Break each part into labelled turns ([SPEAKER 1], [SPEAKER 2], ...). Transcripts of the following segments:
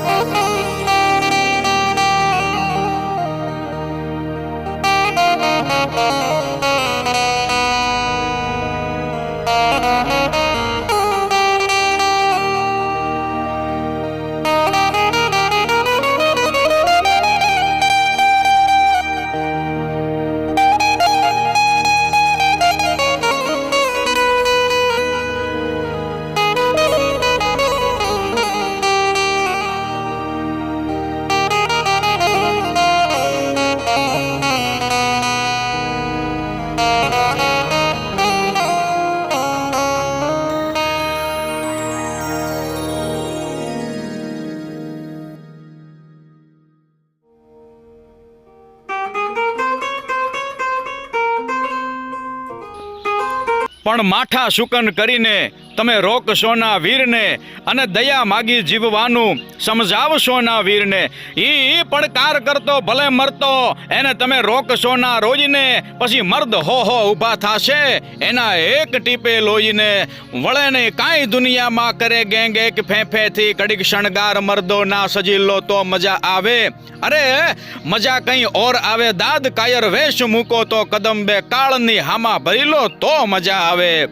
[SPEAKER 1] Música પણ માઠા શુકન કરીને તમે રોકશો ના વીરને અને દયા માગી જીવવાનું સમજાવશો ના વીરને. ઈ પડકાર કરતો, ભલે મરતો, એને તમે રોકશો ના રોજને, પછી મર્દ હો હો ઊભા થાશે, એના એક ટીપે લોહીને. વળે ને કાંઈ દુનિયામાં કરે ગેંગ, એક ફેંફેથી કડીક શણગાર, મર્દો ના સજી લો તો મજા આવે. અરે, મજા કઈ ઓર આવે, દાદ કાયર વેશ મૂકો તો કદમ બે કાળની હામા ભરી લો તો મજા આવે.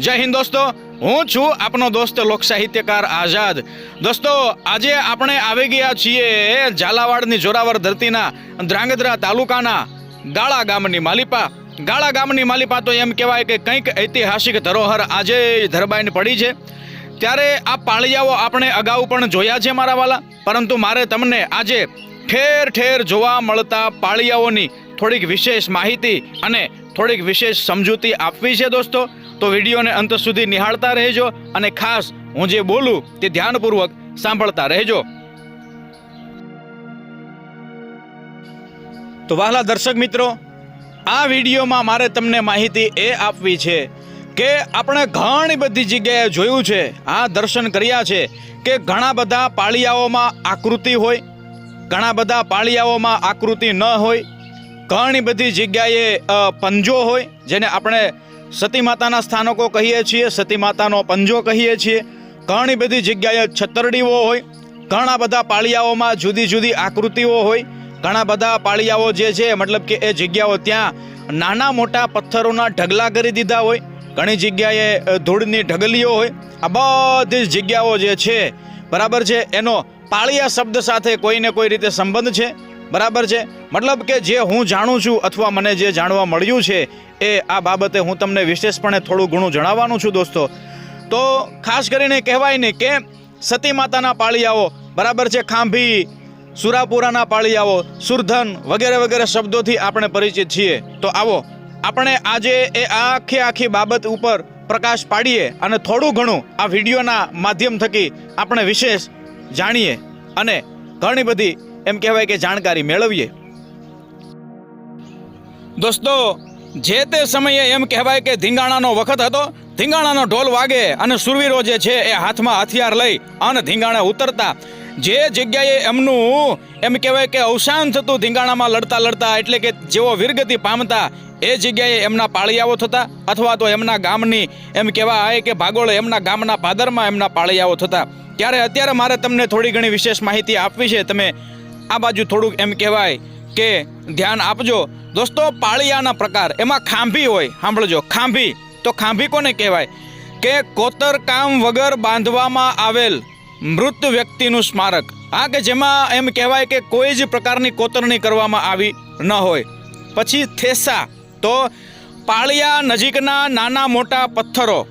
[SPEAKER 1] જય હિન્દ દોસ્તો. હું છું આપનો દોસ્ત લોક સાહિત્યકાર આઝાદ. દોસ્તો, આજે આપણે આવી ગયા છીએ ઝાલાવાડની જોરાવર ધરતીના ધ્રાંગધ્રા તાલુકાના ગાળા ગામની માલિપા. ગાળા ગામની માલિપા તો એમ કહેવાય કે કંઈક ઐતિહાસિક ધરોહર આજે ધરબાઈને પડી છે. ત્યારે આ પાળિયાઓ આપણે અગાઉ પણ જોયા છે મારા વાલા. પરંતુ મારે તમને આજે ઠેર ઠેર જોવા મળતા પાળિયાઓની થોડીક વિશેષ માહિતી અને થોડીક વિશેષ સમજૂતી આપવી છે દોસ્તો. તો વિડીયોને અંત સુધી નિહાળતા રહેજો અને ખાસ હું જે બોલું તે ધ્યાનપૂર્વક સાંભળતા રહેજો. તો વહાલા દર્શક મિત્રો, આ વિડીયોમાં મારે તમને માહિતી એ આપવી છે કે આપણે ઘણી બધી જગ્યાએ જોયું છે, આ દર્શન કર્યા છે કે ઘણા બધા પાળિયાઓમાં આકૃતિ હોય, ઘણા બધા પાળિયાઓમાં આકૃતિ ન હોય, ઘણી બધી જગ્યાએ પંજો હોય જેને આપણે સતી માતાના સ્થાનકો કહીએ છીએ સતી માતાનો પંજો કહીએ છીએ. ઘણી બધી જગ્યાએ છતરડીઓ હોય, ઘણા બધા પાળિયાઓમાં જુદી જુદી આકૃતિઓ હોય. ઘણા બધા પાળિયાઓ જે છે, મતલબ કે એ જગ્યાઓ ત્યાં નાના મોટા પથ્થરોના ઢગલા કરી દીધા હોય. ઘણી જગ્યાએ ધૂળની ઢગલીઓ હોય. આ બધી જ જગ્યાઓ જે છે, બરાબર છે, એનો પાળિયા શબ્દ સાથે કોઈને કોઈ રીતે સંબંધ છે? બરાબર છે? મતલબ કે જે હું જાણું છું અથવા મને જે જાણવા મળ્યું છે એ આ બાબતે હું તમને વિશેષપણે થોડું ઘણું જણાવવાનું છું દોસ્તો. તો ખાસ કરીને કહેવાય ને કે સતી માતાના પાળિયાઓ, બરાબર છે, ખાંભી, સુરાપુરાના પાળિયાઓ, સુરધન વગેરે વગેરે શબ્દોથી આપણે પરિચિત છીએ. તો આવો, આપણે આજે એ આખી આખી બાબત ઉપર પ્રકાશ પાડીએ અને થોડું ઘણું આ વિડીયોના માધ્યમ થકી આપણે વિશેષ જાણીએ અને ઘણી બધી એમ કહેવાય કે જાણકારી મેળવીએ. દોસ્તો જે તે સમયે એમ કહેવાય કે ધીંગાણાનો વખત હતો. ધીંગાણાનો ઢોલ વાગે અને સુરવીરો જે છે એ હાથમાં હથિયાર લઈ અને ધીંગાણે ઉતરતા. જે જગ્યાએ એમનું એમ કહેવાય કે અવસાન થતું ધીંગાણામાં લડતા લડતા એટલે કે જેઓ વીરગતિ પામતા, એ જગ્યાએ એમના પાળિયાઓ થતા અથવા તો એમના ગામની એમ કહેવાય કે ભાગોળ એમના ગામના પાદરમાં એમના પાળિયાઓ થતા. ત્યારે અત્યારે મારે તમને થોડી ઘણી વિશેષ માહિતી આપવી છે. તમે આ બાજુ થોડુંક એમ કહેવાય કે ધ્યાન આપજો. દોસ્તો, પાળિયાના પ્રકાર, એમાં ખાંભી હોય. સાંભળજો, ખાંભી. તો ખાંભી કોને કહેવાય? કે કોતરકામ વગર બાંધવામાં આવેલ મૃત વ્યક્તિનું સ્મારક. આ કે જેમાં એમ કહેવાય કે કોઈ જ પ્રકારની કોતરણી કરવામાં આવી ન હોય. પછી થેસા. તો પાળિયા નજીકના નાના મોટા પથ્થરો.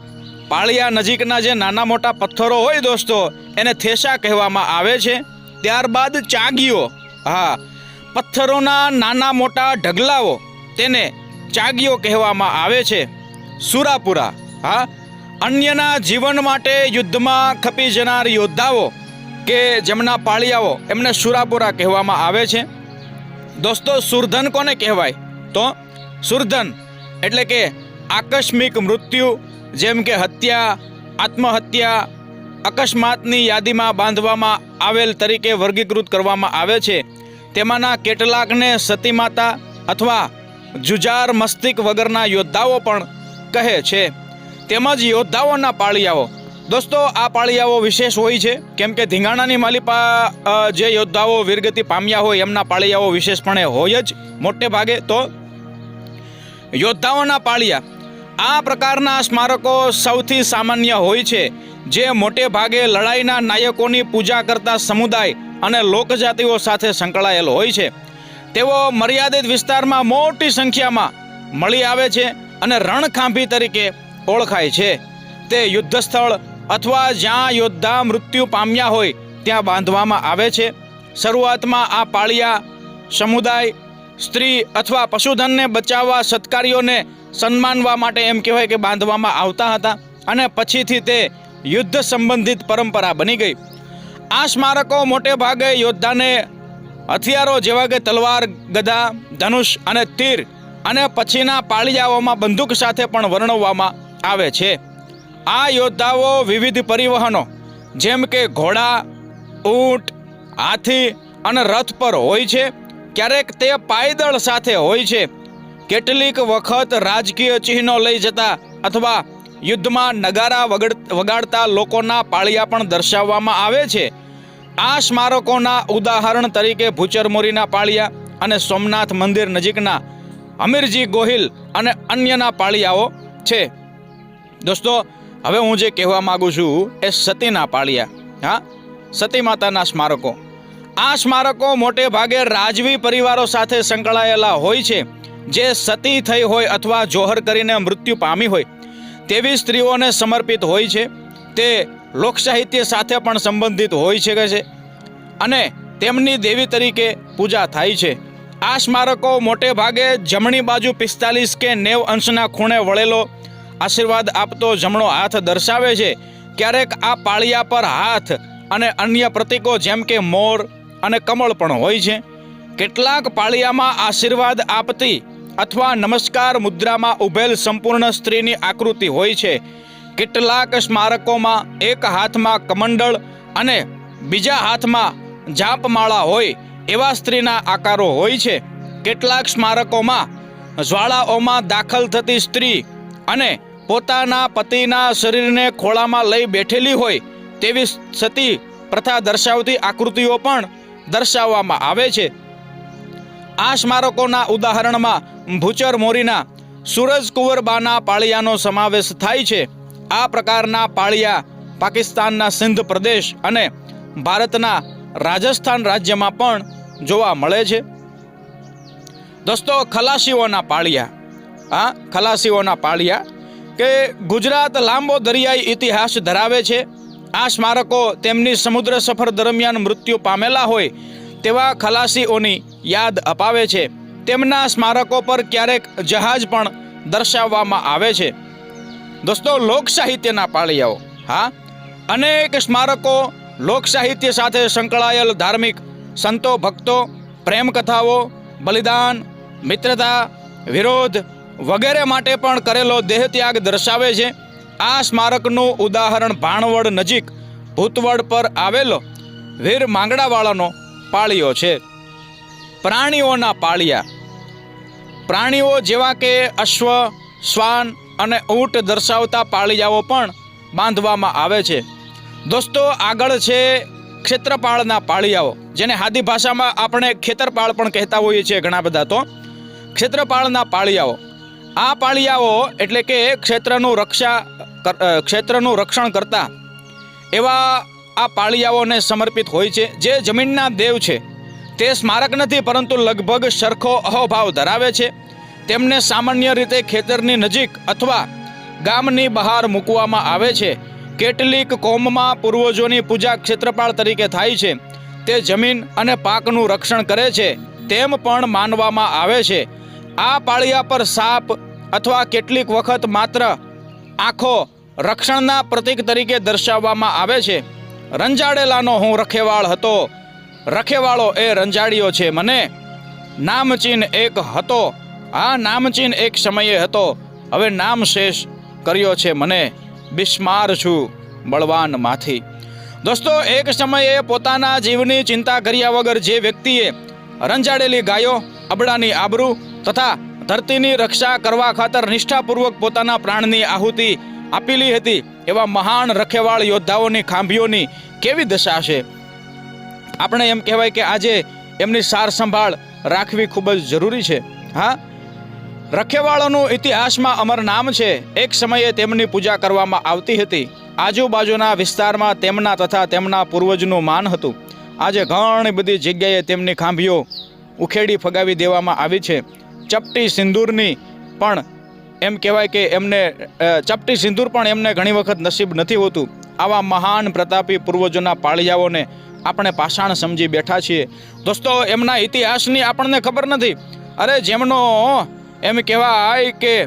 [SPEAKER 1] પાળિયા નજીકના જે નાના મોટા પથ્થરો હોય દોસ્તો, એને થેસા કહેવામાં આવે છે. ત્યારબાદ ચાગીઓ. હા પથ્થરોના નાના મોટા ઢગલાઓ તેને ચાગીઓ કહેવામાં આવે છે. સુરાપુરા, હા, અન્યના જીવન માટે યુદ્ધમાં ખપી જનાર યોદ્ધાઓ કે જેમના પાળિયાઓ એમને સુરાપુરા કહેવામાં આવે છે. દોસ્તો, સુરધન કોને કહેવાય? તો સુરધન એટલે કે આકસ્મિક મૃત્યુ, જેમ કે હત્યા, આત્મહત્યા, અકસ્માતની યાદીમાં બાંધવામાં આવેલ તરીકે વર્ગીકૃત કરવામાં આવે છે. તેમાંના કેટલાકને સતી માતા અથવા જુજાર મસ્તિક વગરના યોદ્ધાઓ પણ કહે છે. તેમજ યોદ્ધાઓના પાળિયાઓ. દોસ્તો, આ પાળિયાઓ વિશેષ હોય છે. કેમ કે ધીંગાણાની માલિપા જે યોદ્ધાઓ વીરગતિ પામ્યા હોય એમના પાળિયાઓ વિશેષપણે હોય જ મોટે ભાગે. તો યોદ્ધાઓના પાળિયા. આ પ્રકારના સ્મારકો સૌથી સામાન્ય હોય છે. જે મોટે ભાગે લડાઈના નાયકોની પૂજા કરતા સમુદાય અને લોકજાતિઓ સાથે સંકળાયેલ હોય છે. તેઓ મર્યાદિત વિસ્તારમાં મોટી સંખ્યામાં મળી આવે છે અને રણખાંભી તરીકે ઓળખાય છે. તે યુદ્ધ સ્થળ અથવા જ્યાં યોદ્ધા મૃત્યુ પામ્યા હોય ત્યાં બાંધવામાં આવે છે. શરૂઆતમાં આ પાળિયા સમુદાય સ્ત્રી અથવા પશુધનને બચાવવા સત્કારીઓને સન્માનવા માટે એમ કહેવાય કે બાંધવામાં આવતા હતા અને પછીથી તે યુદ્ધ સંબંધિત પરંપરા બની ગઈ. આ સ્મારકો મોટે ભાગે યોદ્ધાને હથિયારો જેવા કે તલવાર, ગદા, ધનુષ અને તીર અને પછીના પાળિયાઓમાં બંદૂક સાથે પણ વર્ણવવામાં આવે છે. આ યોદ્ધાઓ વિવિધ પરિવહનો, જેમ કે ઘોડા, ઊંટ, હાથી અને રથ પર હોય છે. ક્યારેક તે પાયદળ સાથે હોય છે. કેટલીક વખત રાજકીય ચિહ્નો લઈ જતા અથવા યુદ્ધમાં નગારા વગડ, વગાડતા લોકોના પાળિયા પણ દર્શાવવામાં આવે છે. આ સ્મારકોના ઉદાહરણ તરીકે ભૂચરમોરીના પાળિયા અને સોમનાથ મંદિર નજીકના અમીરજી ગોહિલ અને અન્યના પાળિયાઓ છે. દોસ્તો, હવે હું જે કહેવા માગું છું એ સતીના પાળિયા, હા? સતી માતાના સ્મારકો. આ સ્મારકો મોટે ભાગે રાજવી પરિવારો સાથે સંકળાયેલા હોય છે. જે સતી થઈ હોય અથવા જોહર કરીને મૃત્યુ પામી હોય તેવી સ્ત્રીઓને સમર્પિત હોય છે. તે લોકસાહિત્ય સાથે પણ સંબંધિત હોઈ શકે છે. અને તેમની દેવી તરીકે પૂજા થાય છે. આ સ્મારકો મોટે ભાગે જમણી બાજુ પિસ્તાલીસ કે નેવ અંશના ખૂણે વળેલો આશીર્વાદ આપતો જમણો હાથ દર્શાવે છે. ક્યારેક આ પાળિયા પર હાથ અને અન્ય પ્રતીકો જેમ કે મોર અને કમળ પણ હોય છે. કેટલાક પાળિયામાં આશીર્વાદ આપતી અથવા નમસ્કાર મુદ્રામાં ઉભેલ સંપૂર્ણ સ્ત્રીની આકૃતિ હોય છે. કેટલાક સ્મારકોમાં એક હાથમાં કમંડળ અને બીજા હાથમાં જાપમાળા હોય એવા સ્ત્રીના આકારો હોય છે. કેટલાક સ્મારકોમાં જ્વાળાઓમાં દાખલ થતી સ્ત્રી અને પોતાના પતિના શરીરને ખોળામાં લઈ બેઠેલી હોય તેવી સતી પ્રથા દર્શાવતી આકૃતિઓ પણ દર્શાવવામાં આવે છે. આ સ્મારકોના ઉદાહરણમાં ભૂચર મોરીના સૂરજ કુંવરબાના પાળિયાનો સમાવેશ થાય છે. આ પ્રકારના પાળિયા પાકિસ્તાનના સિંધ પ્રદેશ અને ભારતના રાજસ્થાન રાજ્યમાં પણ જોવા મળે છે. દોસ્તો, ખલાસીઓના પાળિયા. આ ખલાસીઓના પાળિયા કે ગુજરાત લાંબો દરિયાઈ ઇતિહાસ ધરાવે છે. આ સ્મારકો તેમની સમુદ્ર સફર દરમિયાન મૃત્યુ પામેલા હોય તેવા ખલાસીઓની યાદ અપાવે છે. તેમના સ્મારકો પર ક્યારેક જહાજ પણ દર્શાવવામાં આવે છે. દોસ્તો લોક સાહિત્યના પાળિયાઓ, હા? અનેક સ્મારકો લોક સાહિત્ય સાથે સંકળાયેલ ધાર્મિક સંતો, ભક્તો પ્રેમ કથાઓ બલિદાન, મિત્રતા, વિરોધ વગેરે માટે પણ કરેલો દેહત્યાગ દર્શાવે છે. આ સ્મારકનું ઉદાહરણ ભાણવડ નજીક ભૂતવડ પર આવેલો વીર માંગડાવાળાનો પાળિયો છે. પ્રાણીઓના પાળિયા. પ્રાણીઓ જેવા કે અશ્વ, શ્વાન અને ઊંટ દર્શાવતા પાળિયાઓ પણ બાંધવામાં આવે છે. દોસ્તો, આગળ છે ક્ષેત્રપાળના પાળિયાઓ, જેને હાદી ભાષામાં આપણે ખેતરપાળ પણ કહેતા હોઈએ છીએ ઘણા બધા તો. ક્ષેત્રપાળના પાળિયાઓ. આ પાળિયાઓ એટલે કે ક્ષેત્રનું રક્ષા ક્ષેત્રનું રક્ષણ કરતા એવા આ પાળિયાઓને સમર્પિત હોય છે, જે જમીનના દેવ છે. તે સ્મારક નથી, પરંતુ લગભગ સરખો અહોભાવ ધરાવે છે. તેમને સામાન્ય રીતે ખેતરની નજીક અથવા ગામની બહાર મૂકવામાં આવે છે. કેટલીક કોમમાં પૂર્વજોની પૂજા ક્ષેત્રપાળ તરીકે થાય છે. તે જમીન અને પાકનું રક્ષણ કરે છે, તેમ પણ માનવામાં આવે છે. આ પાળિયા પર સાપ અથવા કેટલીક વખત માત્ર આંખો રક્ષણના પ્રતીક તરીકે દર્શાવવામાં આવે છે. રંજાડેલાનો હું રખેવાળ હતો. રખેવાળો એ રંજાડ્યો છે. મને નામચીન એક હતો. આ નામચીન એક સમયે હતો. હવે નામ શેષ કર્યો છે. મને બિસ્માર છું બળવાનમાંથી દોસ્તો, એક સમયે પોતાના જીવની ચિંતા કર્યા વગર જે વ્યક્તિએ રંજાડેલી ગાયો, અબડાની આબરૂ તથા ધરતીની રક્ષા કરવા ખાતર નિષ્ઠાપૂર્વક પોતાના પ્રાણની આહુતિ આપેલી હતી. એવા મહાન રખેવાળ યોદ્ધાઓની ખાંભીઓની કેવી દશા છે? આપણે એમ કહેવાય કે આજે એમની સાર સંભાળ રાખવી ખૂબ જ જરૂરી છે. હા? રખેવાળોનું ઇતિહાસમાં અમર નામ છે. એક સમયે તેમની પૂજા કરવામાં આવતી હતી. આજુબાજુના વિસ્તારમાં તેમના તથા તેમના પૂર્વજનું માન હતું. આજે ઘણી બધી જગ્યાએ તેમની ખાંભીઓ ઉખેડી ફગાવી દેવામાં આવી છે. ચપટી સિંદૂરની પણ એમ કહેવાય કે એમને ચપટી સિંદૂર પણ એમને ઘણી વખત નસીબ નથી હોતું. આવા મહાન પ્રતાપી પૂર્વજોના પાળિયાઓને આપણે પાષાણ સમજી બેઠા છીએ. દોસ્તો, એમના ઇતિહાસની આપણને ખબર નથી. અરે, જેમનો, એમ કહેવાય કે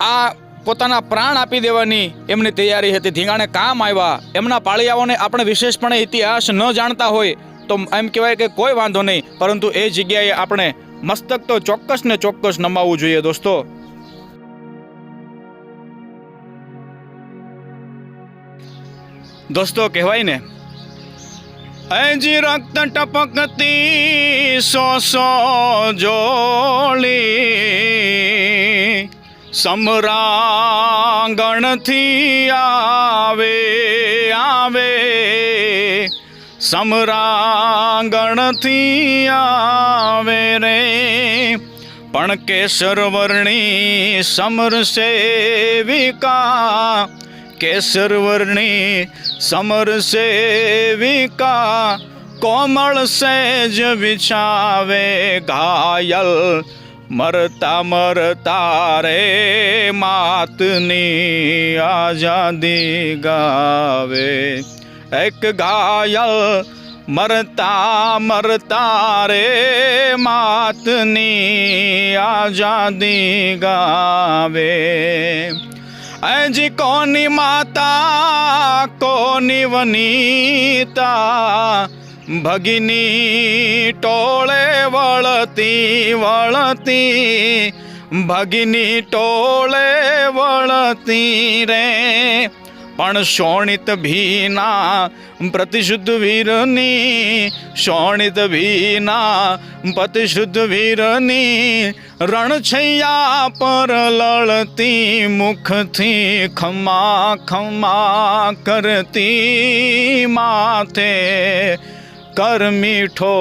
[SPEAKER 1] આ પોતાના પ્રાણ આપી દેવાની એમની તૈયારી હતી. ધીંગાણે કામ આવ્યા. એમના પાળિયાઓને આપણે વિશેષપણે ઇતિહાસ ન જાણતા હોય તો એમ કહેવાય કે કોઈ વાંધો નહીં. પરંતુ એ જગ્યાએ આપણે મસ્તક તો ચોક્કસ ને ચોક્કસ નમાવવું જોઈએ દોસ્તો. દોસ્તો, કહેવાય ને. હજી રક્ત ટપકતી સો સો જોળી સમરાંગણથી આવે આવે. સમરાંગણથી આવે રે. પણ કેસર વર્ણી સમર સેવિકા કેસર વર્ણી સમર સેવિકા કોમળ સેજ વિછાવે ઘાયલ. મરતા મરતા રે માતની આઝાદી ગાવે. એક ઘાયલ મરતા મરતા રે માતની આઝાદી ગાવે. અજી કોની માતા કોની વનીતા? ભગિની ટોળે વળતી વળતી. ભગિની ટોળે વળતી રે. પણ શોણિત ભીના પ્રતિશુદ્ધ વીરની, શોણિત ભીના પ્રતિશુદ્ધ વીરની રણછૈયા પર લળતી, મુખથી ખમા ખમા કરતી માથે કર મીઠો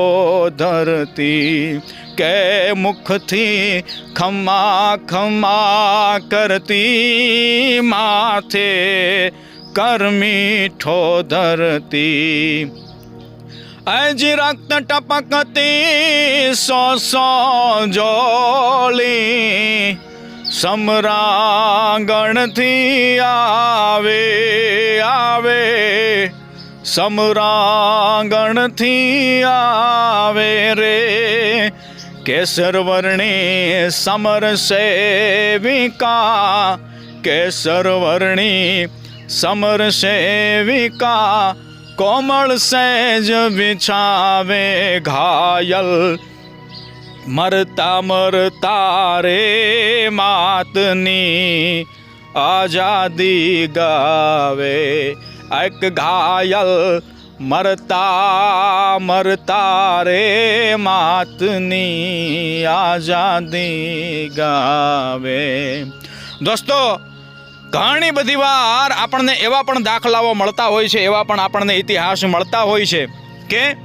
[SPEAKER 1] ધરતી. કે મુખથી ખમા ખમા કરતી માથે કરમી ઠો ધરતી. અજ રક્ત ટપકતી સો સો જોલી સમરાંગણથી આવે આવે. સમરાંગણથી આવે રે. કેસર વર્ણી સમર સેવિકા, કેસર વર્ણી સમર સેવિકા, કોમળ સેજ વિછાવે ઘાયલ. મરતા મરતા રે માતની આઝાદી ગાવે, એક ઘાયલ મરતા મરતા રે માતની આઝાદી ગાવે. દોસ્તો, ઘણી બધી વાર આપણને એવા પણ દાખલાઓ મળતા હોય છે, એવા પણ આપણને ઇતિહાસ મળતા હોય છે કે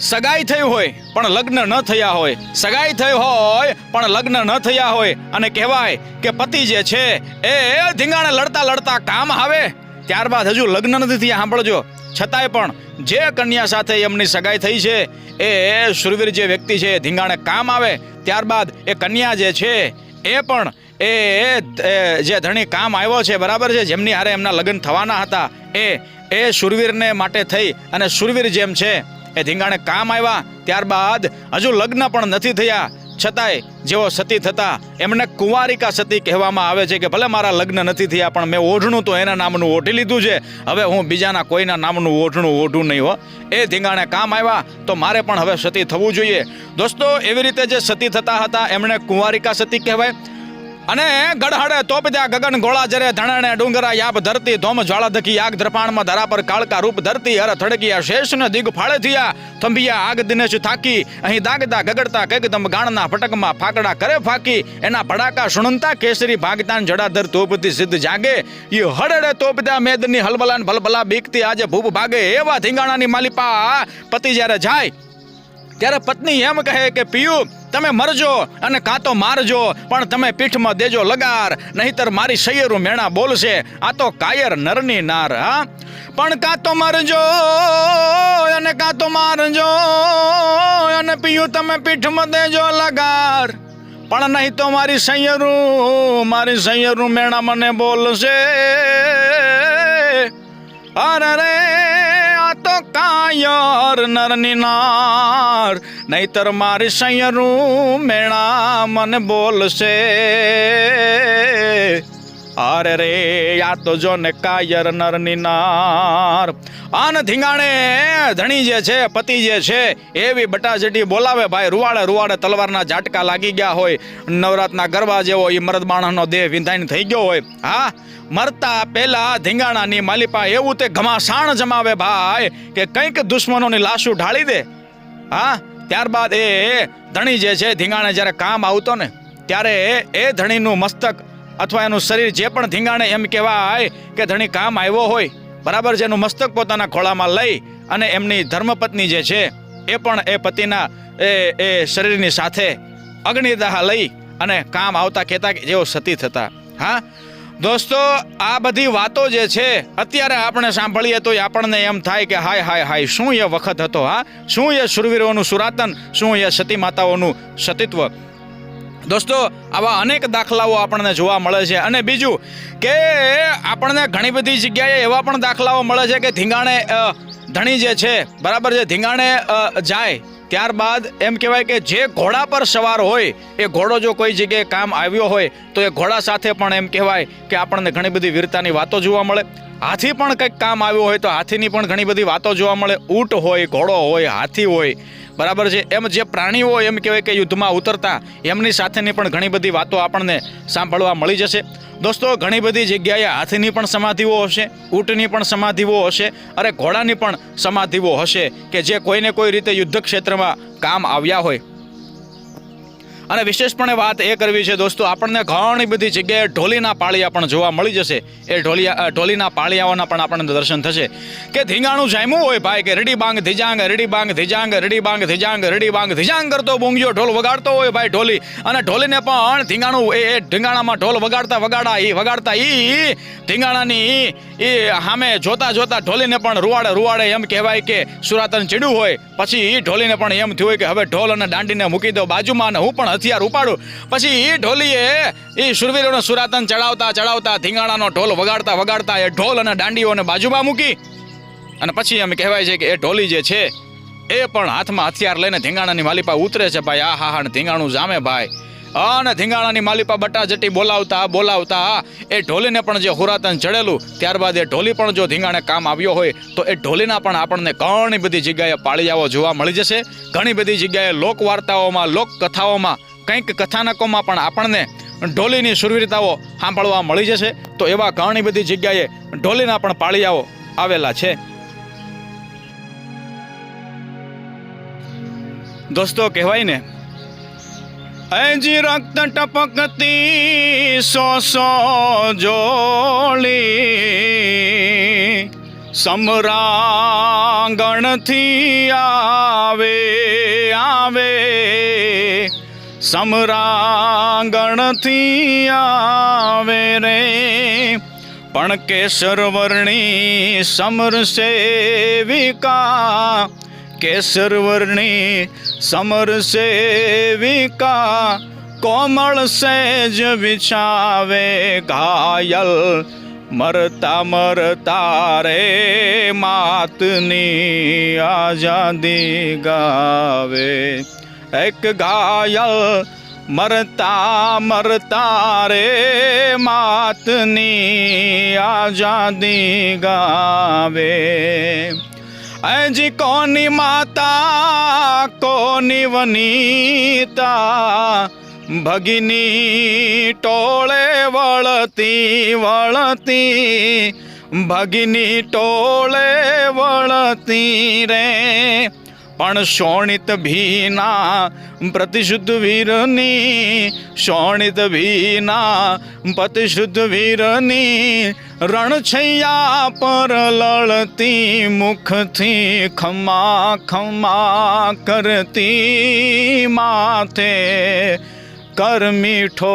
[SPEAKER 1] સગાઈ થઈ હોય, પણ લગ્ન ન થયા હોય. સગાઈ થઈ હોય, પણ લગ્ન ન થયા હોય. અને કહેવાય કે પતિ જે છે, એ ધીંગાણે લડતા લડતા કામ આવે. ત્યારબાદ હજુ લગ્ન નથી થયા, સાંભળજો. છતાંય પણ જે કન્યા સાથે એમની સગાઈ થઈ છે, એ શુરવીર જે વ્યક્તિ છે, ધીંગાણે કામ આવે, ત્યારબાદ એ કન્યા જે છે, એ પણ એ જે ધણી કામ આવ્યો છે, બરાબર છે, જેમની હારે એમના લગ્ન થવાના હતા, એ એ શુરવીરને માટે થઈ અને શુરવીર જેમ છે, એ ધીંગાણે કામ આવ્યા, ત્યારબાદ હજુ લગ્ન પણ નથી થયા. છતાંય જેઓ સતી થતા એમને કુંવારિકા સતી કહેવામાં આવે છે કે ભલે મારા લગ્ન નથી થયા, પણ મેં ઓઢણું તો એના નામનું ઓઢી લીધું છે. હવે હું બીજાના કોઈના નામનું ઓઢણું ઓઢું નહીં હો. એ ધીંગાણે કામ આવ્યા, તો મારે પણ હવે સતી થવું જોઈએ. દોસ્તો, એવી રીતે જે સતી થતા હતા એમણે કુંવારિકા સતી કહેવાય. અને ગઢહડે તોપદ્યા ગગન ગોળા જરે ધણાણે ડુંગરા યાપ ધરતી ધોમ જ્વાળા ધકી આગ દ્રપાણમાં ધરા પર કાળકા રૂપ ધરતી હર થડકિયા શેષને દિગ ફાળે થયા થંભિયા આગ દિનેશ થાકી, અહીં દાગતા ગગડતા કગદમ ગાણના ફટકમાં ફાકડા કરે ફાકી, એના ભડાકા સુણંતા કેસરી ભાગતાન જડાધર તોપતી સિદ્ધ જાગે, ઈ હડડે તોપદ્યા મેદની હલબલાન ભલભલા બીકતી આજે ભૂપ ભાગે, એવા ધીંગાણાની માલિપા પતિ જ્યારે જાય ત્યારે પત્ની એમ કહે કે, પિયુ, તમે મરજો અને કાં તો મારજો, પણ તમે પીઠમાં દેજો લગાર, નહીતર મારી સૈયરું મેણા બોલશે, આ તો કાયર નરની નાર, હા? પણ કાં તો મરજો અને કાં તો મારજો અને પિયુ, તમે પીઠમાં દેજો લગાર, પણ નહીં તો મારી સૈયરું મારી સૈયરું મેણા મને બોલશે. અરે કાયર નરની નાર. નહીતર મારી સૈયરું મેણા મને બોલશે. અરે રે આ તો જો ને કાયર નરની નાર. આન ધીંગાણે ધણી જે છે, પતિ જે છે, એવી બટાજટી બોલાવે ભાઈ, રૂવાડે રૂવાડે તલવારના ઝાટકા લાગી ગયા હોય. નવરાતના ગરબા જેવો એ મરદ માણસનો દેહ વિંધાઈને થઈ ગયો હોય. હા, મરતા પહેલા ધીંગાણાની માલિપા એવું તે ઘમાસાણ જમાવે ભાઈ કે કંઈક દુશ્મનોની લાશું ઢાળી દે. હા, ત્યારબાદ એ ધણી જે છે, ધીંગાણે જ્યારે કામ આવતો ને, ત્યારે એ ધણીનું મસ્તક અથવા એનું શરીર જે પણ ધીંગાણે એમ કહેવાય કે ધણી કામ આવ્યો હોય, બરાબર એનું મસ્તક પોતાના ખોળામાં લઈ અને એમની ધર્મપત્ની જે છે, એ પણ એ પતિના, એ એ શરીરની સાથે અગ્નિદાહ લઈ અને કામ આવતા કહેતા જેઓ સતી થતા હા? દોસ્તો, આ બધી વાતો જે છે, અત્યારે આપણે સાંભળીએ તો આપણને એમ થાય કે હાય હાય હાય, શું એ વખત હતો, હા? શું એ શુરવીરોનું સુરાતન, શું એ સતી માતાઓનું સતીત્વ? દોસ્તો, આવા અનેક દાખલાઓ આપણને જોવા મળે છે. અને બીજું કે આપણને ઘણી બધી જગ્યાએ એવા પણ દાખલાઓ મળે છે કે ધીંગાણે ધણી જે છે, બરાબર છે, ધીંગાણે જાય. ત્યારબાદ એમ કહેવાય કે જે ઘોડા પર સવાર હોય, એ ઘોડો જો કોઈ જગ્યાએ કામ આવ્યો હોય, તો એ ઘોડા સાથે પણ એમ કહેવાય કે આપણને ઘણી બધી વીરતાની વાતો જોવા મળે. હાથી પણ કંઈક કામ આવ્યું હોય તો હાથીની પણ ઘણી બધી વાતો જોવા મળે. ઊંટ હોય, ઘોડો હોય, હાથી હોય બરાબર છે. એમ જે પ્રાણીઓ એમ કહેવાય કે યુદ્ધમાં ઉતરતા, એમની સાથેની પણ ઘણી બધી વાતો આપણને સાંભળવા મળી જશે. દોસ્તો, ઘણી બધી જગ્યાએ હાથીની પણ સમાધિઓ હશે, ઊંટની પણ સમાધિઓ હશે, અરે ઘોડાની પણ સમાધિઓ હશે કે જે કોઈને કોઈ રીતે યુદ્ધ ક્ષેત્રમાં કામ આવ્યા હોય. અને વિશેષપણે વાત એ કરવી છે, દોસ્તો, આપણને ઘણી બધી જગ્યાએ ઢોલીના પાળિયા પણ જોવા મળી જશે. એ ઢોલિયા ઢોલીના પાળિયાઓના પણ આપણને દર્શન થશે. કે ધીંગાણું જામ્યું હોય ભાઈ, કે રેડી બાંગ ધીજાંગ, રેડી બાંગ ધીજાંગ, રેડી બાંગ ધીજાંગ, રેડી બાંગ ધીજાંગ કરતો બૂંગ્યો ઢોલ વગાડતો હોય ભાઈ ઢોલી. અને ઢોલીને પણ ધીંગાણું, એ એ ઢીંગાણામાં ઢોલ વગાડતા વગાડા એ વગાડતા ઈ, ધીંગાણાની એ સામે જોતા જોતા ઢોલીને પણ રૂવાડે રૂવાડે એમ કહેવાય કે સુરાતન ચીડ્યું હોય. પછી એ ઢોલીને પણ એમ થયું હોય કે હવે ઢોલ અને દાંડીને મૂકી દો. બાજુમાં અને હું પણ હથિયાર ઉપાડું. પછી એ ઢોલીએ એ શુરવીરોને સુરાતન ચડાવતા ચડાવતા ધીંગાણાનો ઢોલ વગાડતા વગાડતા એ ઢોલ અને દાંડીઓને બાજુમાં મૂકી. અને પછી એમ કહેવાય છે કે એ ઢોલી જે છે, એ પણ હાથમાં હથિયાર લઈને ધીંગાણાની માલિપા ઉતરે છે, ભાઈ, આ હા હા ધીંગાણું જામે, ભાઈ. અને ધીંગાણાની માલિપા બટાજટી બોલાવતા બોલાવતા એ ઢોલીને પણ જે હુરાતન ચડેલું, ત્યારબાદ એ ઢોલી પણ જો ધીંગાણે કામ આવ્યો હોય, તો એ ઢોલીના પણ આપણને ઘણી બધી જગ્યાએ પાળિયાઓ જોવા મળી જશે. ઘણી બધી જગ્યાએ લોક વાર્તાઓમાં લોક કથાઓમાં કંઈક કથાનકોમાં પણ આપણને ઢોલીની સુરવીરતાઓ સાંભળવા મળી જશે. તો એવા ઘણી બધી જગ્યાએ ઢોલીના પણ પાળિયાઓ આવેલા છે. દોસ્તો, કહેવાય ને, એજી રક્ત ટપકતી સો સો જોલી સમરાંગણથી આવે આવે. સમરાંગણથી આવે રે. પણ કેસર વર્ણી સમર સેવિકા કેસર વર્ણી સમર સેવિકા, કોમળ સેજ વિછાવે ઘાયલ, મરતા મરતા રે માતની આઝાદી ગાવે. એક ઘાયલ મરતા મરતા રે માતની આઝાદી ગાવે. અજી કોની માતા, કોની વનીતા? ભગિની ટોળે વળતી વળતી. ભગિની ટોળે વળતી રે. પણ શોણિત ભીના પ્રતિશુદ્ધ વીરની, શોણિત ભીના પ્રતિશુદ્ધ વીરની રણછૈયા પર લળતી, મુખથી ખમા ખમા કરતી માથે કર મીઠો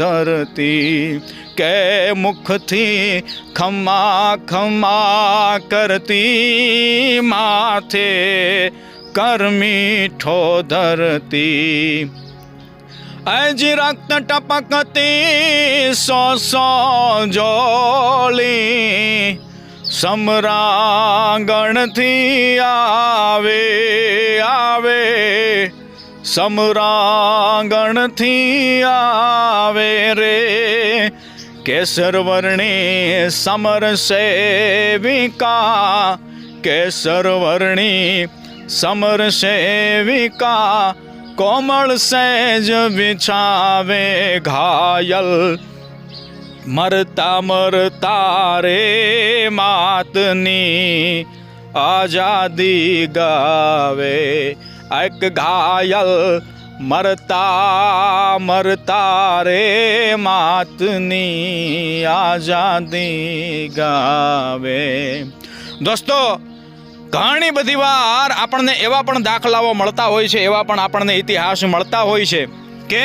[SPEAKER 1] ધરતી, કે મુખથી ખમા ખમા કરતી માથે મીઠો ધરતી. અજ રક્ત ટપકતી સો સો જોલી સમરાંગણથી આવે આવે. સમરાંગણથી આવે રે. કેસરવર્ણી સમર સેવિકા, કેસરવર્ણી વર્ણી સમર સેવિકા, કોમળ સેજ વિછાવે ઘાયલ. મરતા મરતા રે માતની આઝાદી ગાવે. એક ઘાયલ, મરતા મરતા રે માતની આઝાદી ગાવે. દોસ્તો ઘણી બધી વાર આપણને એવા પણ દાખલાઓ મળતા હોય છે, એવા પણ આપણને ઇતિહાસ મળતા હોય છે કે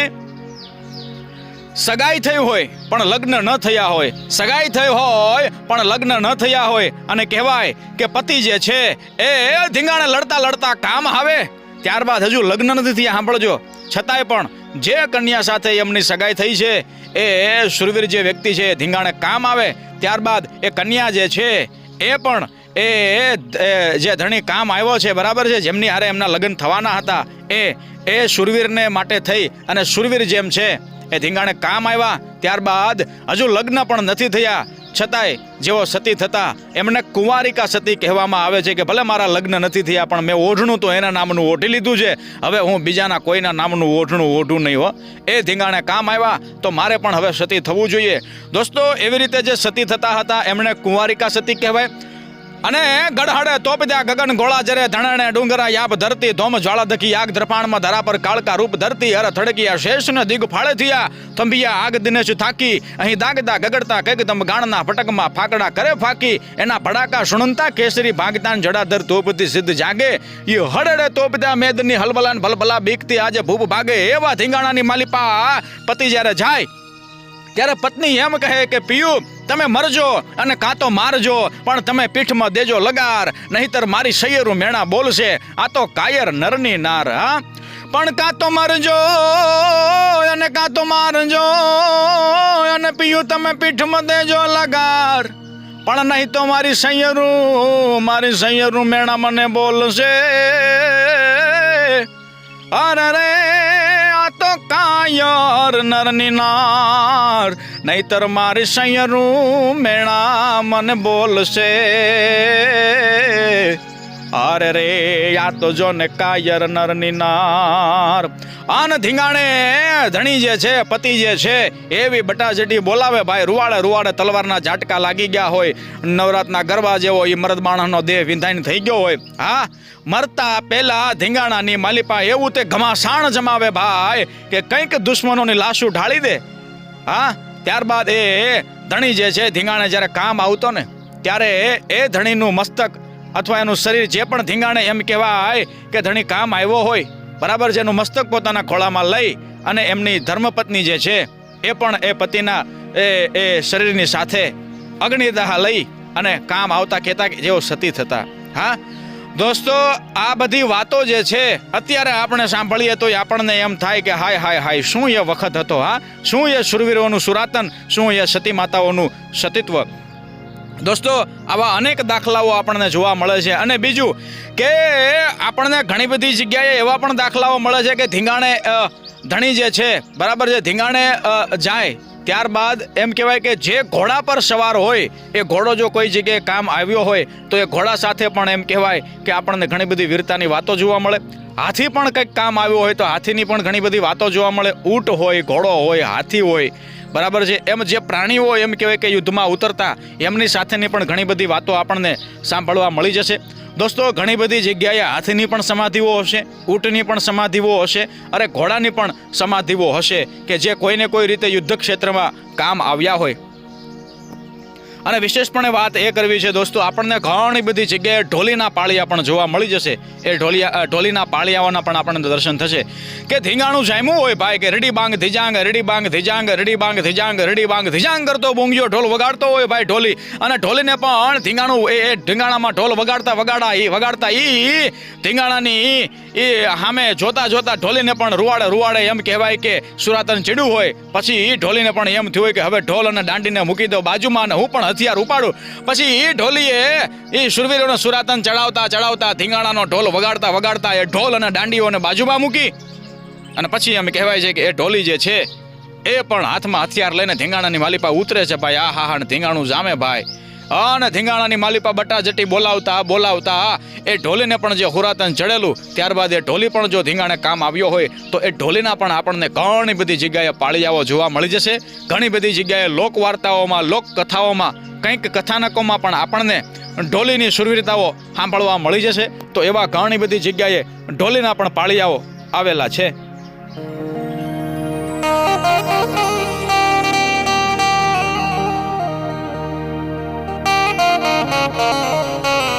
[SPEAKER 1] સગાઈ થઈ હોય પણ લગ્ન ન થયા હોય. સગાઈ થઈ હોય પણ લગ્ન ન થયા હોય. અને કહેવાય કે પતિ જે છે એ ધીંગાણે લડતા લડતા કામ આવે. ત્યારબાદ હજુ લગ્ન નથી થયા, સાંભળજો. છતાંય પણ જે કન્યા સાથે એમની સગાઈ થઈ છે, એ શુરવીર જે વ્યક્તિ છે ધીંગાણે કામ આવે. ત્યારબાદ એ કન્યા જે છે એ પણ એ જે ધણી કામ આવ્યો છે, બરાબર છે, જેમની હારે એમના લગ્ન થવાના હતા, એ એ સુરવીરને માટે થઈ અને સુરવીર જેમ છે, એ ધીંગાણે કામ આવ્યા, ત્યારબાદ હજુ લગ્ન પણ નથી થયા, છતાંય જેઓ સતી થતા, એમને કુંવારિકા સતી કહેવામાં આવે છે કે ભલે મારા લગ્ન નથી થયા, પણ મેં ઓઢણું તો એના નામનું ઓઢી લીધું છે, હવે હું બીજાના કોઈના નામનું ઓઢણું ઓઢું નહીં હો. એ ધીંગાણે કામ આવ્યા, તો મારે પણ હવે સતી થવું જોઈએ. દોસ્તો, એવી રીતે જે સતી થતા હતા એમણે કુંવારિકા સતી કહેવાય અને ગઢહડે તોપદ્યા ગગન ગોળા જરે ધણણે ડુંગરા યાપ ધરતી, ધોમ જ્વાળા દખી આગ દ્રપાણમાં ધરા પર કાળકા રૂપ ધરતી હર થડકિયા શેષ ને દિગ ફાળે થયા, થંભિયા આગ દિનેશ થાકી, અહીં દાગતા ગગડતા કગદમ ગાણના ફટકમાં ફાકડા કરે ફાકી, એના ભડાકા શુણતા કેસરી ભાગતાન જડાધર તોપતી સિદ્ધ જાગે ઈ હડડે તોપદ્યા મેદની હલબલાન ભલભલા બીકતી આજે ભૂપ ભાગે, એવા ધીંગાણાની માલિપા પતિ જ્યારે જાય ત્યારે પત્ની એમ કહે કે, પિયુ, તમે મરજો અને કાં તો મારજો, પણ તમે પીઠમાં દેજો લગાર, નહીતર મારી સૈયરું મેણા બોલશે, આ તો કાયર નરની નાર, હા? પણ કાં તો મરજો અને કાં તો મારજો અને પિયુ, તમે પીઠમાં દેજો લગાર, પણ નહીં તો મારી સૈયરું મારી સૈયરું મેણા મને બોલશે. અરે રે તો કાયર નરની નાર નહીતર મારી સૈયરું મેણા મને બોલશે. અરે રે, આ તો જો ને કાયર નરની નાર આન ધીંગાણે ધણી જે છે, પતિ જે છે, એવી બટાજટી બોલાવે ભાઈ, રૂવાડે રૂવાડે તલવારના ઝાટકા લાગી ગયા હોય. નવરાતના ગરબા જેવો એ મરદ માણસનો દેહ વિંધાઈને થઈ ગયો હોય. હા, મરતા પહેલા ધીંગાણાની માલિપા એવું તે ઘમાસાણ જમાવે ભાઈ કે કંઈક દુશ્મનોની લાશું ઢાળી દે. હા, ત્યારબાદ એ ધણી જે છે, ધીંગાણે જ્યારે કામ આવતો ને, ત્યારે એ ધણીનું મસ્તક અથવા એનું શરીર જે પણ ધીંગાણે એમ કહેવાય કે ધણી કામ આવ્યો હોય, બરાબર એનું મસ્તક પોતાના ખોળામાં લઈ અને એમની ધર્મપત્ની જે છે, એ પણ એ પતિના, એ એ શરીરની સાથે અગ્નિદાહ લઈ અને કામ આવતા કહેતા જેઓ સતી થતા હા? દોસ્તો, આ બધી વાતો જે છે, અત્યારે આપણે સાંભળીએ તો આપણને એમ થાય કે હાય હાય હાય, શું એ વખત હતો, હા? શું એ શુરવીરોનું સુરાતન, શું એ સતી માતાઓનું સતીત્વ? દોસ્તો, આવા અનેક દાખલાઓ આપણને જોવા મળે છે. અને બીજું કે આપણને ઘણી બધી જગ્યાએ એવા પણ દાખલાઓ મળે છે કે ધીંગાણે ધણી જે છે, બરાબર છે, ધીંગાણે જાય. ત્યારબાદ એમ કહેવાય કે જે ઘોડા પર સવાર હોય, એ ઘોડો જો કોઈ જગ્યાએ કામ આવ્યો હોય, તો એ ઘોડા સાથે પણ એમ કહેવાય કે આપણને ઘણી બધી વીરતાની વાતો જોવા મળે. હાથી પણ કંઈક કામ આવ્યું હોય તો હાથીની પણ ઘણી બધી વાતો જોવા મળે. ઊંટ હોય, ઘોડો હોય, હાથી હોય બરાબર છે. એમ જે પ્રાણીઓ એમ કહેવાય કે યુદ્ધમાં ઉતરતા, એમની સાથેની પણ ઘણી બધી વાતો આપણને સાંભળવા મળી જશે. દોસ્તો, ઘણી બધી જગ્યાએ હાથીની પણ સમાધિઓ હશે, ઊંટની પણ સમાધિઓ હશે, અરે ઘોડાની પણ સમાધિઓ હશે કે જે કોઈને કોઈ રીતે યુદ્ધ ક્ષેત્રમાં કામ આવ્યા હોય. અને વિશેષપણે વાત એ કરવી છે, દોસ્તો, આપણને ઘણી બધી જગ્યાએ ઢોલીના પાળિયા પણ જોવા મળી જશે. એ ઢોલિયા ઢોલીના પાળિયાઓના પણ આપણને દર્શન થશે. કે ધીંગાણું જામ્યું હોય ભાઈ, કે રેડી બાંગ ધીજાંગ, રેડી બાંગ ધીજાંગ, રેડી બાંગ ધીજાંગ, રેડી બાંગ ધીજાંગ કરતો ભૂંગ્યો ઢોલ વગાડતો હોય ભાઈ ઢોલી. અને ઢોલીને પણ ધીંગાણું, એ એ ઢીંગાણામાં ઢોલ વગાડતા વગાડા ઈ, વગાડતા ઈ ધીંગાણાની એ સામે જોતા જોતા ઢોલીને પણ રૂવાડે રૂવાડે એમ કહેવાય કે સુરાતન ચીડ્યું હોય. પછી એ ઢોલીને પણ એમ થયું હોય કે હવે ઢોલ અને દાંડીને મૂકી દો બાજુમાં અને હું પણ હથિયાર ઉપાડું. પછી એ ઢોલીએ એ શુરવીરોને સુરાતન ચડાવતા ચડાવતા ધીંગાણાનો ઢોલ વગાડતા વગાડતા એ ઢોલ અને દાંડીઓને બાજુમાં મૂકી અને પછી એમ કહેવાય છે કે એ ઢોલી જે છે, એ પણ હાથમાં હથિયાર લઈને ધીંગાણાની માલિપા ઉતરે છે, ભાઈ, આ હા હા ધીંગાણું જામે, ભાઈ. અને ધીંગાણાની માલિપા બટાજટી બોલાવતા બોલાવતા એ ઢોલીને પણ જે હુરાતન ચડેલું, ત્યારબાદ એ ઢોલી પણ જો ધીંગાણે કામ આવ્યો હોય, તો એ ઢોલીના પણ આપણને ઘણી બધી જગ્યાએ પાળિયાઓ જોવા મળી જશે ઘણી બધી જગ્યાએ લોક વાર્તાઓમાં લોક કંઈક કથાનકોમાં પણ આપણને ઢોલીની સુરવીરતાઓ સાંભળવા મળી જશે તો એવા ઘણી બધી જગ્યાએ ઢોલીના પણ પાળિયાઓ આવેલા છે.
[SPEAKER 2] Thank you.